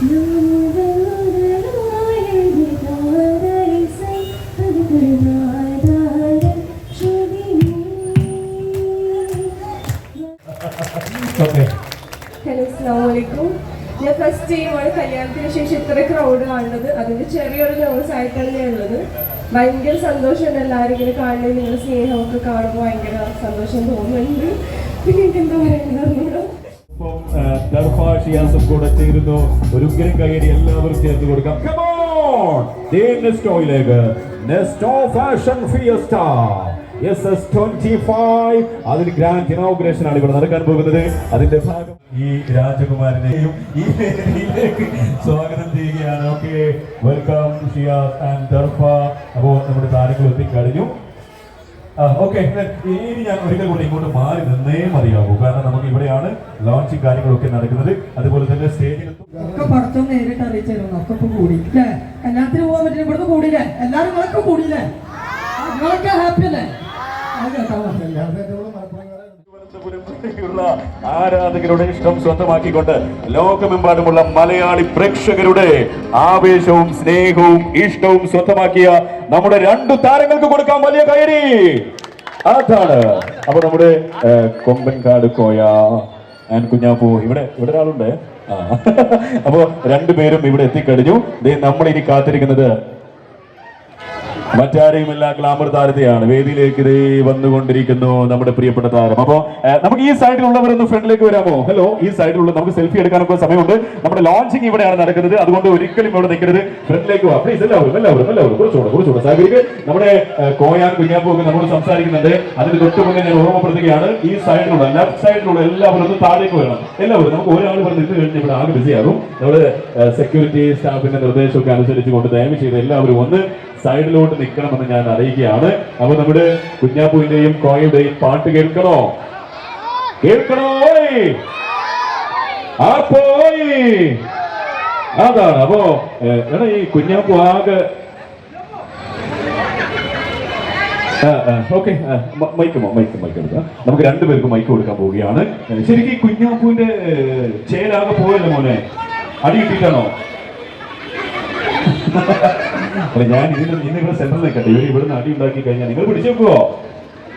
ഞാൻ ഫസ്റ്റ് ചെയ്യുമ്പോൾ കല്യാണത്തിന് ശേഷം ഇത്ര ക്രൗഡ് കാണുന്നത്. അതിന്റെ ചെറിയൊരു ലോസ് ആയിട്ടാണ് ഞാൻ ഉള്ളത്. ഭയങ്കര സന്തോഷമുണ്ട് എല്ലാവരും ഇങ്ങനെ കാണുന്നത്. നിങ്ങളുടെ സ്നേഹമൊക്കെ കാണുമ്പോൾ ഭയങ്കര സന്തോഷം തോന്നുന്നുണ്ട്. പിന്നെ എനിക്ക് എന്താ പറയുന്നത് ദർഫ ഷിയാസും കൂടെ ചേരുന്നു ഒരു ഉഗ്രം കയ്യടി എല്ലാവരും ചേർത്ത് കൊടുക്കാം. ഫാഷൻ ഗ്രാൻഡ് ഇനോഗ്രേഷൻ ആണ് ഇവിടെ നടക്കാൻ പോകുന്നത്. അതിന്റെ ഭാഗം ഈ രാജകുമാരനെയും ഈ സ്വാഗതം ചെയ്യുകയാണ്. ഓക്കെ വെൽക്കം ആൻഡ് ദർഫ അപ്പോ നമ്മുടെ താരങ്ങൾ എത്തിക്കഴിഞ്ഞു ഓക്കെ ഇനി ഞാൻ ഒരിക്കൽ കൂടി ഇങ്ങോട്ട് മാറി നിന്നേ മതിയാകൂ കാരണം നമുക്ക് ഇവിടെയാണ് ലോഞ്ചിങ് കാര്യങ്ങളൊക്കെ നടക്കുന്നത്. അതുപോലെ തന്നെ സ്റ്റേജിൽ ഒക്കെ പഠിത്തം നേരിട്ട് അറിയിച്ചിരുന്നു ഒക്കെ ഇപ്പൊ കൂടി അല്ലേ എല്ലാത്തിനും പോകാൻ പറ്റില്ല. ഇവിടുന്ന് കൂടിയില്ലേ? എല്ലാരും നിങ്ങളൊക്കെ കൂടിയില്ലേ? നിങ്ങളൊക്കെ ഹാപ്പി അല്ലേ? അത് കേട്ടാ. പറ്റില്ല ുള്ള ആരാധകരുടെ ഇഷ്ടം സ്വന്തമാക്കിക്കൊണ്ട് ലോകമെമ്പാടുമുള്ള മലയാളി പ്രേക്ഷകരുടെ ആവേശവും സ്നേഹവും ഇഷ്ടവും സ്വന്തമാക്കിയ നമ്മുടെ രണ്ടു താരങ്ങൾക്ക് കൊടുക്കാൻ വലിയ കയറി. അതാണ്. അപ്പൊ നമ്മുടെ കൊമ്പൻകാട് കോയ ആൻഡ് കുഞ്ഞാപ്പൂ. ഇവിടെ ഇവിടെ ഒരാളുണ്ട്. അപ്പോ രണ്ടുപേരും ഇവിടെ എത്തിക്കഴിഞ്ഞു. നമ്മൾ ഇനി കാത്തിരിക്കുന്നത് മറ്റാരെയുമല്ല ഗ്ലാമർ താരത്തെയാണ്. വേദിയിലേക്ക് ഇതേ വന്നുകൊണ്ടിരിക്കുന്നു നമ്മുടെ പ്രിയപ്പെട്ട താരം. അപ്പോ നമുക്ക് ഈ സൈഡിലുള്ളവരൊന്ന് ഫ്രണ്ടിലേക്ക് വരാമോ? ഹലോ ഈ സൈഡിലുള്ള നമുക്ക് സെൽഫി എടുക്കാനൊക്കെ സമയമുണ്ട്. നമ്മുടെ ലോഞ്ചിങ് ഇവിടെയാണ് നടക്കുന്നത്. അതുകൊണ്ട് ഒരിക്കലും ഇവിടെ നിൽക്കരുത്. ഫ്രണ്ടിലേക്ക് വാ. പ്ലീസ് എല്ലാവരും എല്ലാവരും എല്ലാവരും കുറച്ചുകൂടെ കുറച്ചുകൂടെ സാഗരിക്ക് നമ്മുടെ കോയാൻ കുഞ്ഞാപ്പൂ ഒക്കെ നമ്മൾ സംസാരിക്കുന്നുണ്ട്. അതിന് തൊട്ട് മുന്നേ ഞാൻ ഓർമ്മപ്പെടുത്തുകയാണ്. ഈ സൈഡിലുള്ള ലെഫ്റ്റ് സൈഡിലുള്ള എല്ലാവരും ഒന്ന് താഴേക്ക് വരണം. എല്ലാവരും നമുക്ക് ഒരാൾ പറഞ്ഞ് ഇത് കഴിഞ്ഞ് ഇവിടെ ആകെ ബിസിയാകും നമ്മുടെ സെക്യൂരിറ്റി സ്റ്റാഫിന്റെ നിർദ്ദേശമൊക്കെ അനുസരിച്ചുകൊണ്ട് ദയവ് ചെയ്ത് എല്ലാവരും ഒന്ന് സൈഡിലോട്ട് നിൽക്കണമെന്ന് ഞാൻ അറിയിക്കുകയാണ് അപ്പൊ നമ്മുടെ കുഞ്ഞാപ്പൂവിന്റെയും കോയയുടെയും പാട്ട് കേൾക്കണോ? കേൾക്കണോ? അതാണ്. അപ്പോ എടാ ഈ കുഞ്ഞാപ്പൂ ആകെ ഓക്കെ മൈക്ക് മൈക്ക് മൈക്ക് എടുക്കാം. നമുക്ക് രണ്ടുപേർക്കും മൈക്ക് കൊടുക്കാൻ പോവുകയാണ്. ശരിക്കും ഈ കുഞ്ഞാപ്പൂവിന്റെ ചേരാകെ പോയല്ലോ മോനെ. അടി കിട്ടിയിട്ടാണോ? അല്ല ഞാൻ ഇതിന് ഇന്ന് നിങ്ങൾ സെന്ററിൽ നിൽക്കട്ടെ. ഇവർ ഇവിടുന്ന് അടി ഉണ്ടാക്കി കഴിഞ്ഞാൽ നിങ്ങൾ പിടിച്ചേക്കുവോ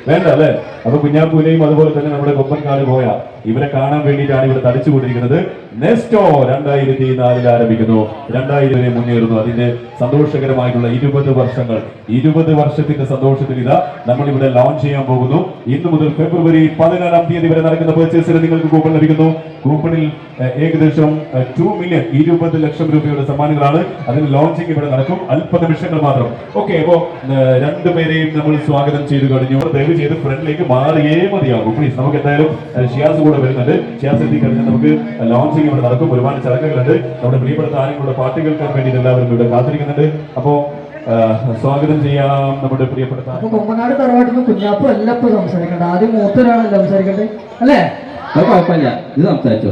വേണ്ട അല്ലേ? അപ്പൊ കുഞ്ഞാപ്പൂനെയും അതുപോലെ തന്നെ നമ്മുടെ കൊമ്പൻകാട് പോയ ഇവരെ കാണാൻ വേണ്ടിയിട്ടാണ് ഇവിടെ തടിച്ചുകൊണ്ടിരിക്കുന്നത് നെസ്റ്റോ രണ്ടായിരത്തി നാലിൽ ആരംഭിക്കുന്നു. രണ്ടായിരം വരെ മുന്നേറുന്നു. അതിന്റെ സന്തോഷകരമായിട്ടുള്ള ഇരുപത് വർഷങ്ങൾ. ഇരുപത് വർഷത്തിന്റെ സന്തോഷത്തിൽ ഇതാ നമ്മൾ ഇവിടെ ലോഞ്ച് ചെയ്യാൻ പോകുന്നു. ഇന്ന് മുതൽ ഫെബ്രുവരി പതിനാലാം തീയതി വരെ നടക്കുന്ന പർച്ചേസിന് നിങ്ങൾക്ക് കൂപ്പൺ ലഭിക്കുന്നു. കൂപ്പണിൽ ഏകദേശം ടു മില്യൺ ഇരുപത് ലക്ഷം രൂപയുടെ സമ്മാനങ്ങളാണ്. അതിന് ലോഞ്ചിങ് ഇവിടെ നടക്കും. അല്പ നിമിഷങ്ങൾ മാത്രം. ഓക്കെ അപ്പോ രണ്ടുപേരെയും നമ്മൾ സ്വാഗതം ചെയ്തു കഴിഞ്ഞു. ദയവ് ചെയ്ത് ഫ്രണ്ടിലേക്ക് മാറിയേ മതിയാകും പ്ലീസ് നമുക്ക് എന്തായാലും ഷിയാസ് കൂടെ വരുന്നുണ്ട്. ഷിയാസ് എത്തി കഴിഞ്ഞാൽ നമുക്ക് ലോഞ്ചിങ് ഇവിടെ നടക്കും. ഒരുപാട് ചടങ്ങുകളുണ്ട്. നമ്മുടെ പ്രിയപ്പെട്ട താരങ്ങളുടെ പാട്ട് കേൾക്കാൻ വേണ്ടി എല്ലാവരും ഇവിടെ കാത്തിരിക്കുന്നുണ്ട്. അപ്പോ സ്വാഗതം ചെയ്യാം നമ്മുടെ പ്രിയപ്പെട്ട കൊമ്പനാട് തറവാട്ടിൽ നിന്ന് കുഞ്ഞാപ്പ് എല്ലാം ഇപ്പൊ സംസാരിക്കണ്ട. ആദ്യം മൂത്തൊരാളല്ല സംസാരിക്കട്ടെ? അല്ലേ? അത് കുഴപ്പമില്ല. ഇത് സംസാരിച്ചോ?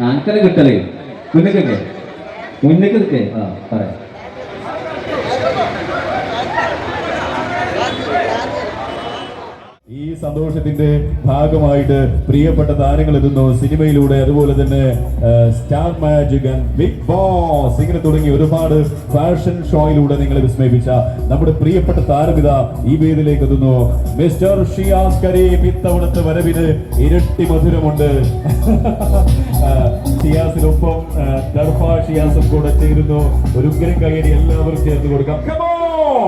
ഞാനക്കല്ലേ കിട്ടലേ. മുന്നിക്കൊക്കെ മുന്നിക്ക് നിൽക്കേ. ആ പറയാം. ഈ സന്തോഷത്തിന്റെ ഭാഗമായിട്ട് പ്രിയപ്പെട്ട താരങ്ങൾ എത്തുന്നു. സിനിമയിലൂടെ അതുപോലെ തന്നെ star magic and Bigg Boss ഇങ്ങനെ തുടങ്ങി ഒരുപാട് ഫാഷൻ ഷോയിലൂടെ നിങ്ങളെ വിസ്മയിപ്പിച്ച നമ്മുടെ പ്രിയപ്പെട്ട താരമിത ഈ വേദിയിലേക്ക് എത്തുന്നു. മിസ്റ്റർ ഷിയാസ് കരീം ഇത്തവണത്തെ വരവിന് ഇരട്ടി മധുരമുണ്ട്. ഷിയാസിനൊപ്പം ഷിയാസും കൂടെ ചേരുന്നു. ഒരു ഉഗ്രം കയറി എല്ലാവരും ചേർത്ത് കൊടുക്കാം.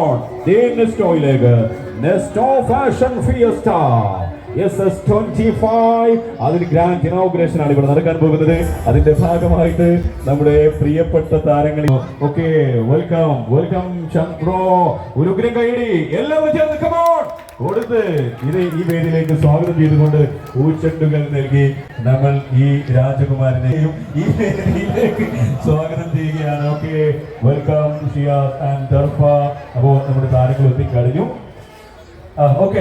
On! ദേ നെസ്റ്റോയിലേക്ക് Nesto fashion fiesta S S twenty five അതിന് ഗ്രാൻഡ് ഇനോഗ്രേഷൻ ആണ് ഇവിടെ നടക്കാൻ പോകുന്നത്. അതിന്റെ ഭാഗമായിട്ട് നമ്മുടെ പ്രിയപ്പെട്ട താരങ്ങൾ ഓക്കെ വെൽക്കം വെൽക്കം ചന്ദ്രോ ഒരു ഉഗ്രം കൈയടി. എല്ലാവരും ചേർന്ന് കമോൺ കൊടുത്ത് ഇത് ഈ വേദിയിലേക്ക് സ്വാഗതം ചെയ്തുകൊണ്ട് ഊച്ചട്ടുകൾ നൽകി നമ്മൾ ഈ രാജകുമാരനെയും ഈ വേദിയിലേക്ക് സ്വാഗതം ചെയ്യുകയാണ്. Okay welcome Shiyas and Darfa അപ്പോ നമ്മുടെ താരങ്ങൾ എത്തിക്കഴിഞ്ഞു ഓക്കെ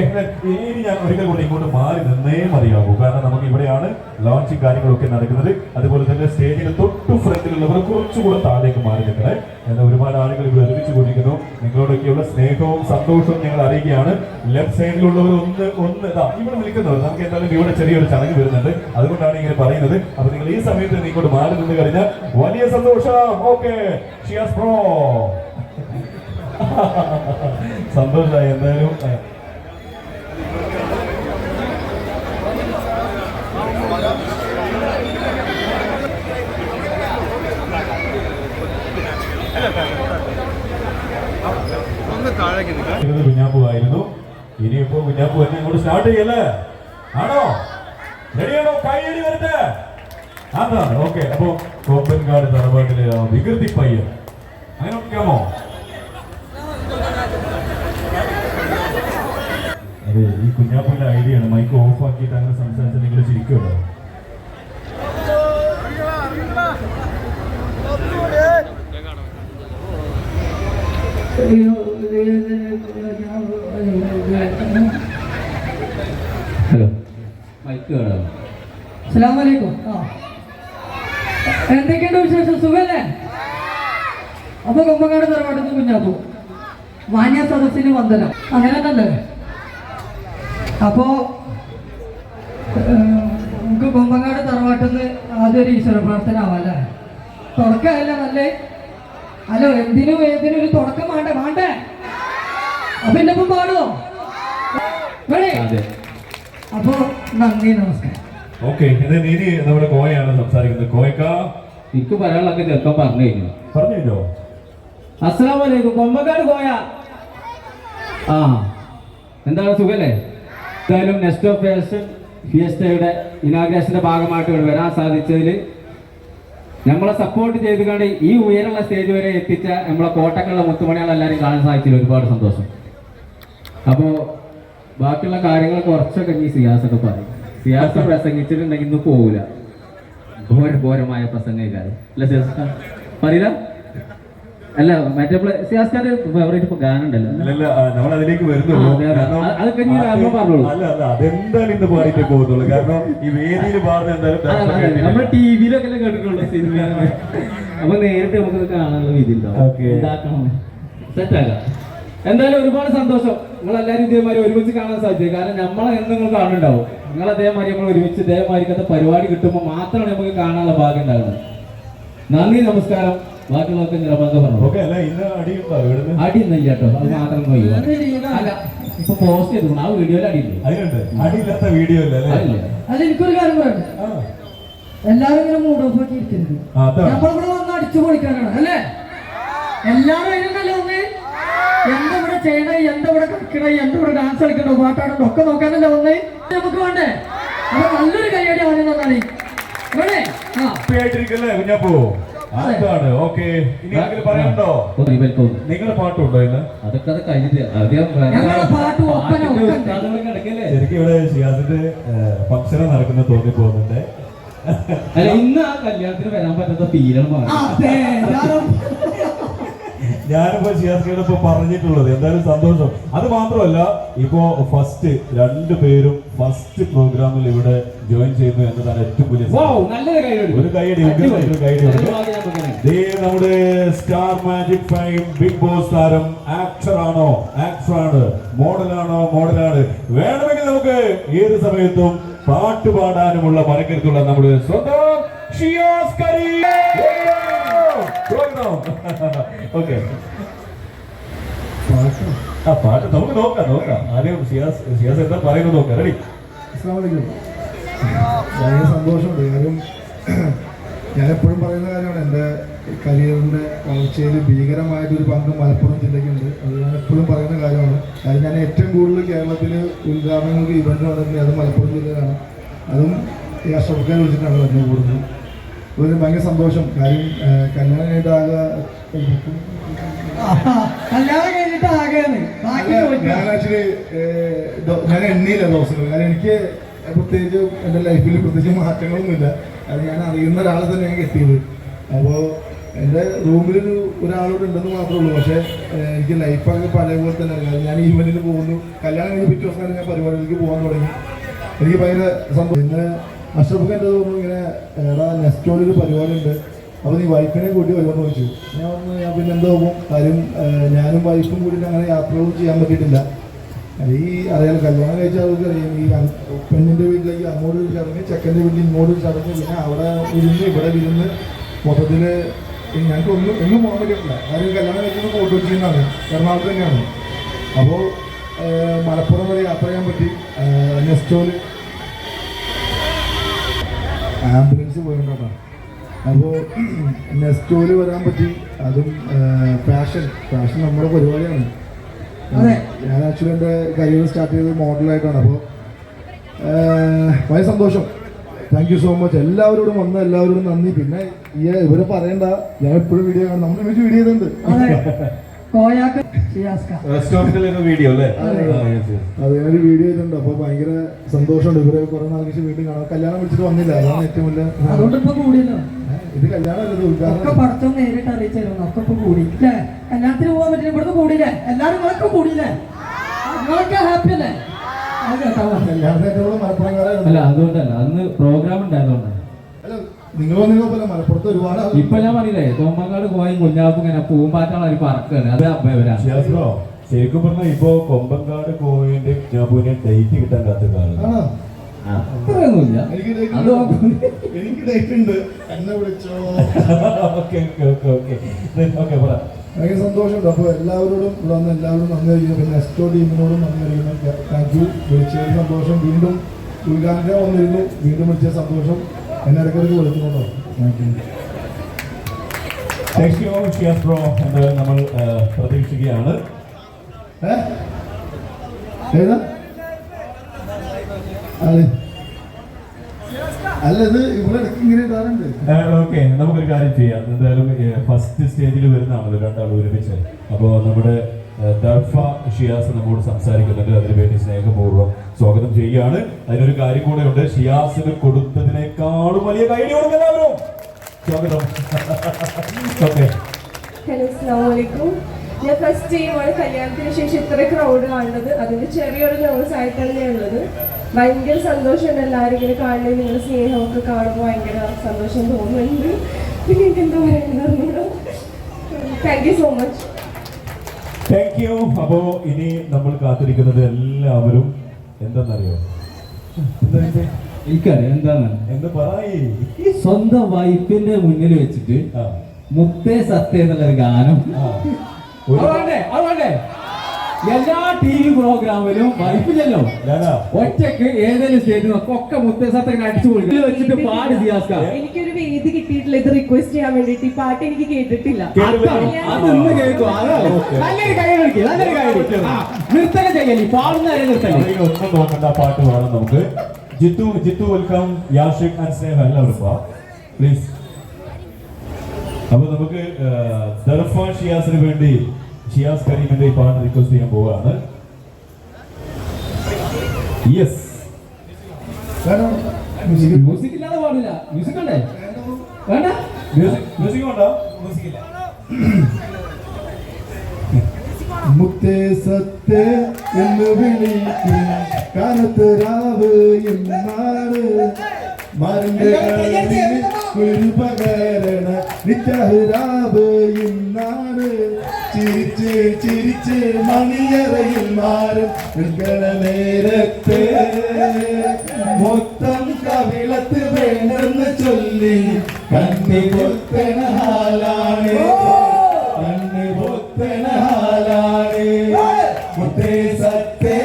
ഇനി ഞാൻ ഒരിക്കൽ കൂടി ഇങ്ങോട്ട് മാറി നിന്നേ മതിയാകൂ. കാരണം നമുക്ക് ഇവിടെയാണ് ലോഞ്ചിങ് കാര്യങ്ങളൊക്കെ നടക്കുന്നത്. അതുപോലെ തന്നെ സ്റ്റേജിന് തൊട്ട് ഫ്രണ്ടിലുള്ളവർ കുറച്ചുകൂടെ താഴേക്ക് മാറി നിൽക്കണേ. എന്നാൽ ഒരുപാട് ആളുകൾ ഇവിടെ ഒരുമിച്ച് കൊണ്ടിരിക്കുന്നു നിങ്ങളോടൊക്കെയുള്ള സ്നേഹവും സന്തോഷവും ഞങ്ങൾ അറിയിക്കുകയാണ്. ലെഫ്റ്റ് സൈഡിലുള്ളവർ ഒന്ന് ഒന്ന് ഇതാ ഇവിടെ നിൽക്കുന്നവർ. നമുക്ക് എന്തായാലും ഇവിടെ ചെറിയൊരു ചടങ്ങ് വരുന്നുണ്ട്. അതുകൊണ്ടാണ് ഇങ്ങനെ പറയുന്നത്. അപ്പൊ നിങ്ങൾ ഈ സമയത്ത് ഇങ്ങോട്ട് മാറി നിന്ന് കഴിഞ്ഞാൽ വലിയ സന്തോഷം. ഓക്കെ സന്തോഷമായി എന്തായാലും ഏഹ്, ഇത് കുഞ്ഞാപ്പു ആയിരുന്നു. ഇനിയിപ്പോ കുഞ്ഞാപ്പു എന്നെ ഇങ്ങോട്ട് സ്റ്റാർട്ട് ചെയ്യല്ലേ? ആണോ? റെഡിയാണോ കൈയടി വരട്ടെ. അതാണ്. ഓക്കെ അപ്പോ കോപ്പൻകാട് തറവാട്ടിലെ വികൃതി പയ്യൻ. അങ്ങനെ നോക്കാമോ അതെ ഈ കുഞ്ഞാപ്പുവിന്റെ ഐഡിയ ആണ് മൈക്ക് ഓഫ് ആക്കിയിട്ട് അങ്ങനെ സംസാരിച്ചാൽ നിങ്ങൾ ചിരിക്കുമല്ലോ. ഹലോ. മൈക്ക് കാണാം അസ്സലാമലൈക്കും. ആ. എന്തൊക്കെയുണ്ട് വിശേഷം? സുഖല്ലേ? അപ്പൊ കൊമ്പങ്ങാട് തറവാട്ടിന്ന് കുഞ്ഞാപ്പു മാന്യ സദസ്സിന് വന്ദനം. അങ്ങനെ തന്നെ അപ്പോ നമുക്ക് കൊമ്പങ്ങാട് തറവാട്ടിന്ന് ആദ്യം ഒരു ഈശ്വര പ്രാർത്ഥന ആവാല്ലേ തുടക്കമല്ല നല്ലേ? ഹലോ എന്തിനും ഏതിനും ഒരു തുടക്കം വേണ്ട വേണ്ടേ. അപ്പൊ എന്റെ ഒപ്പം പാടുവോ? അപ്പൊ അപ്പോ നന്ദി നമസ്കാരം. ഓക്കെ ഇനി ഇനി നമ്മുടെ കോയയാണ് സംസാരിക്കുന്നത്. കോയക്ക? എനിക്ക് പറയാനുള്ളതൊക്കെ ചെറുപ്പം പറഞ്ഞു കഴിഞ്ഞു പറഞ്ഞല്ലോ അസ്സലാമു അലൈക്കും കൊമ്പക്കാട് കോയ. ആ എന്താണ് സുഖല്ലേ? എന്തായാലും നെക്സ്റ്റ് ഓഫ് ഫിയസ്റ്റയുടെ ഇനാഗ്രേഷന്റെ ഭാഗമായിട്ട് ഇവിടെ വരാൻ സാധിച്ചതിൽ നമ്മളെ സപ്പോർട്ട് ചെയ്ത് കണ്ട് ഈ ഉയരമുള്ള സ്റ്റേജ് വരെ എത്തിച്ച നമ്മളെ കോട്ടക്കുള്ള മുത്തുമണികൾ എല്ലാവരും കാണാൻ സാധിച്ചില്ല ഒരുപാട് സന്തോഷം. അപ്പോൾ ബാക്കിയുള്ള കാര്യങ്ങൾ കുറച്ചൊക്കെ ഈ സിയാസൊക്കെ പറയും. സിയാസ് പ്രസംഗിച്ചിട്ടുണ്ടെങ്കിൽ ഇന്ന് പോവില്ല ഘോരഘോരമായ പ്രസംഗക്കാരൻ അല്ല സിയാസ് പറയില്ല? അല്ല മറ്റേ സിയാസ്കാരുടെ ഫേവറേറ്റ് ഇപ്പൊ ഗാനം ഉണ്ടല്ലോ നമ്മൾ അതിലേക്ക് വരുന്നുള്ളൂ. അതൊക്കെ പറഞ്ഞോളൂ. അല്ല അല്ല അതെന്തായാലും ഇന്ന് പാടിയിട്ടേ പോകുന്നുള്ളൂ കാരണം ഈ വേദിയിൽ പാടുന്ന എന്തായാലും ടി അപ്പൊ നേരിട്ട് നമുക്ക് കാണാനുള്ള വിധി ഉണ്ടാവും സെറ്റാക്കാം എന്തായാലും ഒരുപാട് സന്തോഷം. നിങ്ങൾ എല്ലാവരും ഇതേമാതിരി ഒരുമിച്ച് കാണാൻ സാധിച്ചത്. കാരണം നമ്മളെ എന്ന് നിങ്ങൾ കാണുന്നുണ്ടാവും. നിങ്ങൾ അതേമാതിരി നമ്മൾ ഒരുമിച്ച് ഇതേമാതിരിക്കത്തെ പരിപാടി കിട്ടുമ്പോൾ മാത്രമാണ് നമുക്ക് കാണാനുള്ള ഭാഗ്യം ഉണ്ടാകുന്നത് നന്ദി നമസ്കാരം. ബാക്കിയുള്ളവർക്ക് നിർബന്ധം പറഞ്ഞു. അടി ഒന്നും കേട്ടോ. അത് മാത്രം പോയി അല്ല ഇപ്പൊ പോസ്റ്റ് ചെയ്തു ആ വീഡിയോയിൽ അടിയില്ലേ വീഡിയോ അല്ലേ എനിക്കൊരു കാര്യം പറയണ്ട ആ. എല്ലാരും ഇങ്ങനെ മൂഡ് ഓഫ് ആക്കി ഇരിക്കരുത്. നമ്മളിവിടെ അടിച്ചു പൊളിക്കാനാണ് അല്ലേ? എല്ലാരും അതിനുണ്ടല്ലോ ഒന്ന്. എന്താ ഇവിടെ ചെയ്യണേ എന്താ ഇവിടെ കളിക്കണേ എന്താ ഇവിടെ ഡാൻസ് കളിക്കണോ പാട്ടാണോ ഒക്കെ നോക്കാനല്ലേ ഒന്ന്. നമുക്ക് വേണ്ടേ? അപ്പൊ നല്ലൊരു കൈയടി അവനെ ഇവർക്ക് നിങ്ങളുടെ പാട്ടുണ്ടോ ഇന്ന്? അതൊക്കെ അത് കഴിഞ്ഞിട്ട് ശരിക്കും ഇവിടെ ഷിയാസിന്റെ ഫംഗ്ഷൻ നടക്കുന്ന തോന്നി പോകുന്നുണ്ട് അല്ല ഇന്ന് ആ കല്യാണത്തിന് വരാൻ പറ്റാത്ത ഫീലാണ് ഞാനിപ്പോ ഷിയാസിനോട് ഇപ്പൊ പറഞ്ഞിട്ടുള്ളത് എന്തായാലും സന്തോഷം. അത് മാത്രമല്ല ഇപ്പോ ഫസ്റ്റ് രണ്ടു പേരും ഫസ്റ്റ് പ്രോഗ്രാമിൽ ഇവിടെ ജോയിൻ ചെയ്യുന്നു എന്നതാണ് ഏറ്റവും വലിയ വൗ സന്തോഷം. കൈയടി ഒരു കൈയടി, ഒരു കൈയടി നമ്മുടെ star magic five Bigg Boss താരം ആക്ടർ ആണോ? ആക്ടർ ആണ്. മോഡലാണോ മോഡലാണ് വേണമെങ്കിൽ നമുക്ക് ഏത് സമയത്തും പാട്ട് പാടാനുമുള്ള മരക്കരുത്തുള്ള നമ്മുടെ സ്വന്തം ആ പാട്ട് നമുക്ക് നോക്കാം നോക്കാം. ആദ്യം ഷിയാസ് ഷിയാസ് എന്താ പറയുന്നത് നോക്കാം. റെഡി സന്തോഷം ഞാൻ എപ്പോഴും പറയുന്ന കാര്യമാണ്. എന്റെ കരിയറിന്റെ വളർച്ചയിൽ ഭീകരമായിട്ടൊരു പങ്ക് മലപ്പുറം ജില്ലയ്ക്കുണ്ട്. അത് ഞാൻ എപ്പോഴും പറയുന്ന കാര്യമാണ്. അത് ഞാൻ ഏറ്റവും കൂടുതൽ കേരളത്തിൽ ഉദ്ഘാടനങ്ങൾക്ക് ഇവന്റ് നടക്കുന്നത് അത് മലപ്പുറം ജില്ലയിലാണ്. അതും ഈ അഷറഫ്ഖാൻ വിളിച്ചിട്ടാണ് വന്നു കൂടുന്നത് ഒരു ഭയങ്കര സന്തോഷം. കാര്യം കല്യാണം കഴിഞ്ഞിട്ട് ആകെ കല്യാണം കഴിഞ്ഞിട്ട് ആകെയാണ്. ബാക്കി അല്ല, ചോദിക്കാം. ഞാൻ ആക്ച്വലി ഞാൻ എണ്ണിയില്ല ദിവസങ്ങൾ കാരണം എനിക്ക് പ്രത്യേകിച്ച് എന്റെ ലൈഫിൽ പ്രത്യേകിച്ച് മാറ്റങ്ങളൊന്നുമില്ല. അത് ഞാൻ അറിയുന്ന ഒരാളെ തന്നെ ഞാൻ കിട്ടിയത്. അപ്പോൾ എന്റെ റൂമിലൊരു ഒരാളോട് ഉണ്ടെന്ന് മാത്രമേ ഉള്ളൂ. പക്ഷേ എനിക്ക് ലൈഫൊക്കെ പല പോലെ തന്നെ അറിയാം. ഞാൻ ഈവനിന് പോകുന്നു. കല്യാണം കഴിഞ്ഞ് പിറ്റേ ദിവസം ഞാൻ പരിപാടിയിലേക്ക് പോകാൻ തുടങ്ങി. എനിക്ക് ഭയങ്കര സന്തോഷം. ഇങ്ങനെ അഷ്റഫ് എന്റെ തോന്നുന്നു ഇങ്ങനെ എടാ പരിപാടി ഉണ്ട് അപ്പോൾ നീ വൈഫിനെ കൂട്ടി വരുമെന്ന് ചോദിച്ചു. ഞാൻ പറഞ്ഞു ഞാൻ പിന്നെ എന്താ പോകും കാര്യം ഞാനും വൈഫും കൂടി അങ്ങനെ യാത്രകളും ചെയ്യാൻ പറ്റിയിട്ടില്ല. ഈ അതായത് കല്യാണം കഴിച്ച അവർക്ക് അറിയാം. ഈ പെണ്ണിന്റെ വീട്ടിലേക്ക് അങ്ങോട്ട് ഒരു ചടങ്ങ് ചെക്കന്റെ വീട്ടിൽ ഇങ്ങോട്ട് ഒരു ചടങ്ങ് പിന്നെ അവിടെ ഇരുന്ന് ഇവിടെ വിരുന്ന് മൊത്തത്തിൽ ഞങ്ങൾക്ക് ഒന്നും എങ്ങും പോകാൻ പറ്റില്ല. കാര്യം കല്യാണം കഴിക്കുന്ന ഫോട്ടോ ചെയ്യുന്നതാണ് എറണാകുളത്ത് തന്നെയാണ്. അപ്പോൾ മലപ്പുറം വരെ യാത്ര ചെയ്യാൻ പറ്റി. നെസ്റ്റോൽ. ആംബുലൻസ് പോയിട്ടുണ്ടാണ് അപ്പോൾ നെസ്റ്റോൽ വരാൻ പറ്റി. അതും ഫാഷൻ. ഫാഷൻ നമ്മുടെ പരിപാടിയാണ്. ഞാൻ ആക്ച്വലി എന്റെ കരിയർ സ്റ്റാർട്ട് ചെയ്തത് മോഡലായിട്ടാണ് അപ്പോൾ വളരെ സന്തോഷം. താങ്ക് യു സോ മച്ച് എല്ലാവരോടും വന്ന എല്ലാവരോടും നന്ദി. പിന്നെ ഈ ഇവരെ പറയണ്ട ഞാൻ എപ്പോഴും വീഡിയോ കാണും. നമ്മൾ ഇമേജ് വീഡിയോ ചെയ്തിട്ടുണ്ട്. വീഡിയോ അല്ലേ. അത്. ഞാനൊരു വീഡിയോ ചെയ്തിട്ടുണ്ട്. അപ്പൊ ഭയങ്കര സന്തോഷമുണ്ട്. ഇവരെ കുറെ നാൾക്ക് വീട്ടിൽ വീണ്ടും കാണാം കല്യാണം വിളിച്ചിട്ട് വന്നില്ല. അതാണ് ഏറ്റവും വലിയ അതുകൊണ്ട് ഇപ്പൊ കൂടിയല്ലോ. ഇത് കല്യാണം കല്യാണത്തിന് പോകാൻ പറ്റില്ല. ഇവിടുന്ന് കൂടിയില്ലേ? എല്ലാരും നിങ്ങളൊക്കെ കൂടിയില്ലേ? നിങ്ങളൊക്കെ ഹാപ്പി അല്ലേ? അല്ല അതുകൊണ്ടല്ല. അന്ന് പ്രോഗ്രാം ഉണ്ടായതുകൊണ്ട്. നിങ്ങൾ വന്നതിനെ പോലെ മലപ്പുറത്ത് ഒരുപാട് ഇപ്പൊ ഞാൻ പറഞ്ഞില്ലേ തോമ്പങ്ങാട് പോയി കുഞ്ഞാപ്പ് ഇങ്ങനെ പൂമ്പാറ്റാളായി പറക്കാണ്. അത് ബ്രോ ശരിക്കും പറഞ്ഞാൽ ഇപ്പോ കൊമ്പങ്ങാട് കോയിന്റെ കുഞ്ഞാപ്പൂവിനെ ഡേറ്റ് കിട്ടാൻ കാത്തുകാണ് കാണുന്നു. അത്രയൊന്നുമില്ല. എനിക്ക് ഡേറ്റ് ഉണ്ട്. എന്നെ വിളിച്ചോ. Okay okay okay okay okay പറ. ഭയങ്കര സന്തോഷമുണ്ട് അപ്പോൾ എല്ലാവരോടും ഇവിടെ വന്ന എല്ലാവരോടും നന്ദി അറിയിക്കുന്നു. പിന്നെ എസ്റ്റോ ടീമിനോടും നന്ദി അറിയിക്കുന്നു. താങ്ക് യു വിളിച്ചതിന് സന്തോഷം. വീണ്ടും ഉദ്ഘാടനം വന്നിരുന്നു. വീണ്ടും വിളിച്ച സന്തോഷം. എന്നെ ഇടയ്ക്കിടയ്ക്ക് വിളിക്കുന്നുണ്ടോ thank you thank you Shiyas bro എന്തായാലും നമ്മൾ പ്രതീക്ഷിക്കുകയാണ്. ഏതാ? അതെ. അല്ല ഇത് ഇവിടെ ഇങ്ങനെ ഇടാറുണ്ട്. ഓക്കെ. നമുക്കൊരു കാര്യം ചെയ്യാം. എന്തായാലും ഫസ്റ്റ് സ്റ്റേജിൽ വരുന്നതാണല്ലോ രണ്ടാൾ ഒരുമിച്ച്. അപ്പോൾ നമ്മുടെ ദർഫ ഷിയാസ് നമ്മോട് സംസാരിക്കുന്നുണ്ട്. അതിനുവേണ്ടി സ്നേഹപൂർവം സ്വാഗതം ചെയ്യുകയാണ്. അതിനൊരു കാര്യം കൂടെ ഉണ്ട് ഷിയാസിന് കൊടുത്തതിനേക്കാളും വലിയ കൈഡി കൊടുക്കും എല്ലാവരും. സ്വാഗതം. ഓക്കെ. ഹലോ അസ്സാം ഞാൻ ഫസ്റ്റ് ടൈമാണ് കല്യാണത്തിന് ശേഷം ഇത്ര ക്രൗഡ് കാണുന്നത്. അതിന്റെ ചെറിയൊരു ലോസ് ആയിട്ടാണ് ഞാൻ ഉള്ളത്. ഭയങ്കര സന്തോഷമുണ്ട് എല്ലാവരും ഇങ്ങനെ കാണുന്നത്. നിങ്ങളുടെ സ്നേഹമൊക്കെ കാണുമ്പോൾ ഭയങ്കര സന്തോഷം തോന്നുന്നുണ്ട്. പിന്നെ എനിക്ക് എന്താ പറയുന്നത് thank you so much thank you അപ്പോ ഇനി നമ്മൾ കാത്തിരിക്കുന്നത് എല്ലാവരും എന്തെന്നറിയോ? എന്താ ഇത്? എനിക്കറിയാം. എന്താണ് എന്ന് പറയേ. സ്വന്തം വൈഫിന്റെ മുന്നിൽ വെച്ചിട്ട് മുത്തേ സത്യ എന്നുള്ളൊരു ഗാനം. ഒരു അത് വേണ്ടേ? അത് വേണ്ടേ? എല്ലാ ടി വി പ്രോഗ്രാമിലും വൈഫില്ലല്ലോ ഒറ്റയ്ക്ക് ഏതെങ്കിലും സ്റ്റേജിൽ ഒക്കെ മുത്തേ സത്യ ഇങ്ങനെ അടിച്ചു കൊടുക്കും വെച്ചിട്ട് പാട് സിയാസ്ക എനിക്കൊരു വേദി കിട്ടിയിട്ടില്ല. ഇത് റിക്വസ്റ്റ് ചെയ്യാൻ വേണ്ടിട്ട് ഈ പാട്ട് എനിക്ക് കേട്ടിട്ടില്ല. അതാണ്. അത് ഇന്ന് കേൾക്കും. നല്ലൊരു കൈ കളിക്കും നല്ലൊരു കൈ കളിക്കും നിർത്തല ചെയ്യല്ലേ? പാടുന്ന നൃത്തം ഒന്നും നോക്കണ്ട. പാട്ട് പാടാം നമുക്ക്. ജിത്തു ജിത്തു വെൽക്കം യാഷിക് ആൻഡ് സ്നേഹ എല്ലാവരും പ്ലീസ് അപ്പൊ നമുക്ക് ദർഫാൻ ഷിയാസിന് വേണ്ടി ഷിയാസ് കരീമിന്റെ ഈ പാട്ട് റിക്വസ്റ്റ് ചെയ്യാൻ പോവുകയാണ് യെസ് മ്യൂസിക് മ്യൂസിക് ഇല്ലാതെ പാടില്ല. മ്യൂസിക് ഉണ്ടേ വേണ്ട. മ്യൂസിക് മ്യൂസിക് ഉണ്ടോ മുത്തേ സത്തേ എന്ന് വിളിക്കും. കാലത്ത് രാവ് എന്നാണ്. കണ്ണിന് കുളിര് പകരണ. ചിരിച്ച് ചിരിച്ച് മണിയറയിൽ മാറും നിൽക്കണ നേരത്തെ. മൊത്തം കവിളത്ത് വേണ്ടെന്ന് ചൊല്ലി കണ്ണി കൊത്തണ ഹാലാണ്. കണ്ണി പൊത്തണ ഹാലാണ്. മുത്തേ സത്തേ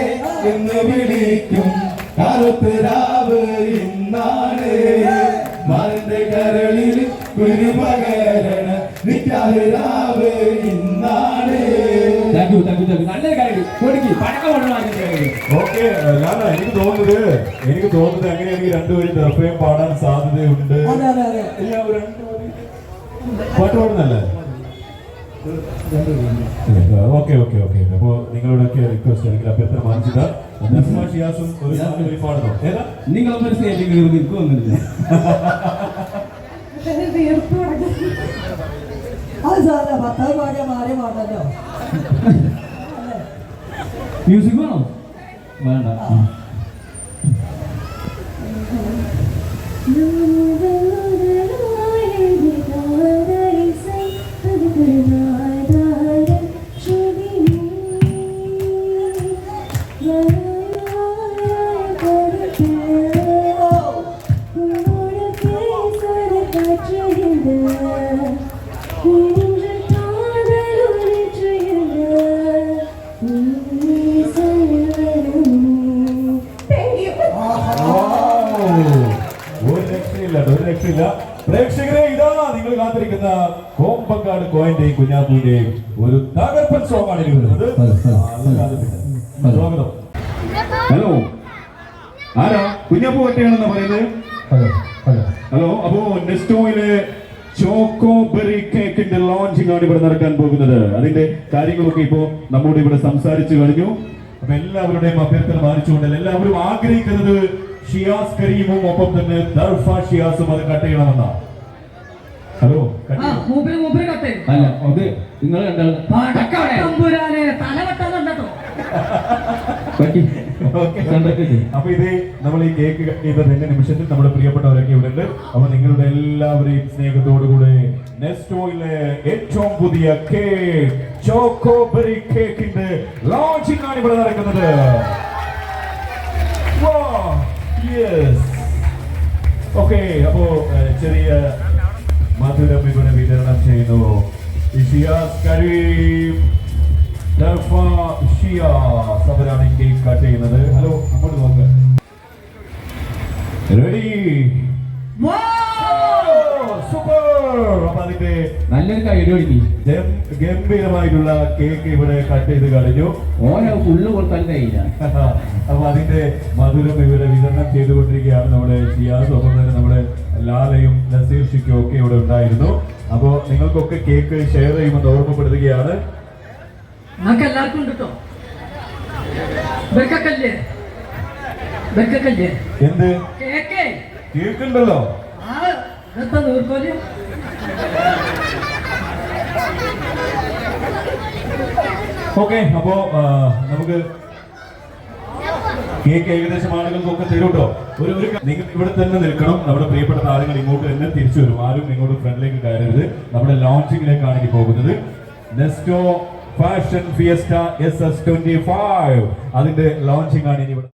എന്ന് വിളിക്കും. കറുത്ത് രാവ് ഇന്നാണ്. മരന്റെ കരളിൽ കുരു എനിക്ക് തോന്നുന്നത് എനിക്ക് തോന്നുന്നത് അങ്ങനെയാണെങ്കിൽ രണ്ടുപേരും ദർഫയും പാടാൻ സാധ്യതയുണ്ട്. ഒരു പാട്ട് പാടുന്നല്ലേ ഓക്കെ ഓക്കെ ഓക്കെ അപ്പോ നിങ്ങളോടൊക്കെ റിക്വസ്റ്റ് അല്ലെങ്കിൽ അഭ്യർത്ഥന മാനിച്ചത് ഒരു സാധനം കൂടി പാടുന്നു. ഏതാ? നിങ്ങളൊന്നും സ്റ്റേജിൽ കയറി നിൽക്കുമെന്നില്ല അത് സാറല്ല ഭർത്താവ് പാടിയ മാറി പാടല്ലോ മ്യൂസിക് വേണോ വേണ്ട കോയന്റെയും കുഞ്ഞാപ്പൂന്റെയും ഒരു തകർപ്പൻ സോങ് ആണ് ഇനി വരുന്നത് ആ, അത് കാത്തിരിക്കട്ടെ. സ്വാഗതം ഹലോ. ആരാ? കുഞ്ഞാപ്പൂ ഒറ്റയാണെന്ന് പറയുന്നത്? ഹലോ. അപ്പോ നെസ്റ്റോയിലെ ചോക്കോ ബെറി കേക്കിന്റെ ലോഞ്ചിങ് ആണ് ഇവിടെ നടക്കാൻ പോകുന്നത്. അതിന്റെ കാര്യങ്ങളൊക്കെ ഇപ്പോ നമ്മോട് ഇവിടെ സംസാരിച്ചു കഴിഞ്ഞു. അപ്പൊ എല്ലാവരുടെയും അഭ്യർത്ഥന മാനിച്ചുകൊണ്ട് എല്ലാവരും ആഗ്രഹിക്കുന്നത് ഷിയാസ് കരീമും ഒപ്പം തന്നെ ദർഫ ഷിയാസും അത് കട്ട് ചെയ്യണമെന്നാ ഹലോ. മൂപ്പര് മൂപ്പര് കട്ടേ അല്ല അത് നിങ്ങൾ തമ്പുരാനെ. അപ്പൊ ഇത് നമ്മൾ ഈ കേക്ക് കട്ട് ചെയ്ത തന്നെ നിമിഷത്തിൽ നമ്മുടെ പ്രിയപ്പെട്ടവരൊക്കെ ഇവിടെ ഉണ്ട്. അപ്പൊ നിങ്ങളുടെ എല്ലാവരെയും സ്നേഹത്തോടുകൂടെ നെസ്റ്റോയിലെ ഏറ്റവും പുതിയ കേക്ക് ചോക്കോ ബെറി കേക്കിന്റെ ലോഞ്ചിങ് ആണ് ഇവിടെ നടക്കുന്നത്. ഓക്കെ അപ്പോ ചെറിയ മധുരം ഇവിടെ വിതരണം ചെയ്യുന്നു. ഇഷിയാസ് കരീം. അവരാണ് കേക്ക് കട്ട് ചെയ്യുന്നത്. ഹലോ അങ്ങോട്ട് നോക്ക്. റെഡി നല്ലൊരു കൈഡ് ഗംഭീരമായിട്ടുള്ള കേക്ക് ഇവിടെ കട്ട് ചെയ്ത് കഴിഞ്ഞു ഓരോ ഫുള്ള് കഴിയില്ല. അപ്പൊ അതിന്റെ മധുരം ഇവിടെ വിതരണം ചെയ്തുകൊണ്ടിരിക്കുകയാണ് നമ്മുടെ ഷിയാസ് ഒപ്പം തന്നെ ലാലയും നസീർ ഷിക്കും ഒക്കെ ഇവിടെ ഉണ്ടായിരുന്നു. അപ്പോ നിങ്ങൾക്കൊക്കെ കേക്ക് ഷെയർ ചെയ്യുമെന്ന് ഓർമ്മപ്പെടുത്തുകയാണ്. എല്ലാവർക്കും ഉണ്ട് കേട്ടോ എന്ത്? കേക്കേ. ഉണ്ടല്ലോ ഓക്കെ അപ്പോ നമുക്ക് കേക്ക് ഏകദേശം ആളുകൾക്കൊക്കെ തരും കേട്ടോ ഒരു ഒരു നിങ്ങൾ ഇവിടെ തന്നെ നിൽക്കണം. നമ്മുടെ പ്രിയപ്പെട്ട താരങ്ങൾ ഇങ്ങോട്ട് തന്നെ തിരിച്ചു വരും. ആരും ഇങ്ങോട്ട് ഫ്രണ്ടിലേക്ക് കയറരുത്. നമ്മുടെ ലോഞ്ചിങ്ങിലേക്കാണ് ഇനി പോകുന്നത്. Nesto fashion fiesta S S twenty five. അതിന്റെ ലോഞ്ചിങ് ആണ് ഇനി ഇവിടെ